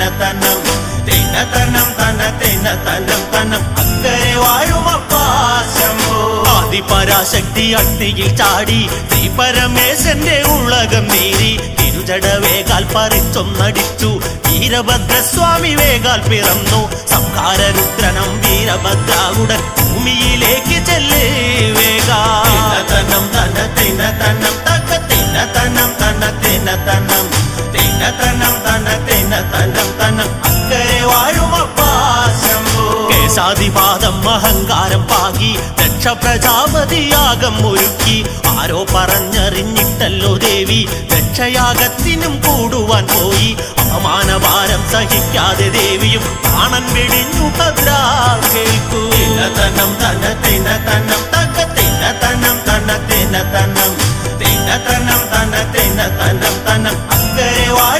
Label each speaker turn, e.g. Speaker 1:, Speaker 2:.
Speaker 1: തിന്നതനം തിന്നതനം തന തിന്നതനം തനം. അങ്ങനെ വാഴും അപ്പാശംഭോ അഗ്നിയിൽ ചാടി നീ പരമേശന്റെ ഉള്ളകം നേരി തിരുചട വേഗാൽ പറിച്ചൊന്നടിച്ചു വീരഭദ്രസ്വാമി വേഗാൽ പിറന്നു. സംഹാരരുദ്രനം വീരഭദ്രാവുടൻ ഭൂമിയിലേക്ക് ചെല്ലേ വേഗാ തനം തന തന്നം തനം തക്ക തിന തനം തന തിന തനം തിന തനം തന തിന തനം ജാതിപാദം അഹങ്കാരം പാകി ദക്ഷ പ്രജാപതിയാഗം ഒരുക്കി. ആരോ പറഞ്ഞറിഞ്ഞിട്ടല്ലോ ദേവി രക്ഷയാഗത്തിനും കൂടുവാൻ പോയി. അപമാനഭാരം സഹിക്കാതെ ദേവിയും പ്രാണൻ വെടിഞ്ഞു ഭദ്ര കേൾക്കൂ. തന്നം തന തന്നം തനം തന്നം തന്നം തനം തന തനം തിന തനം തന തിന തനം തനം അങ്ങനെ വാഴും.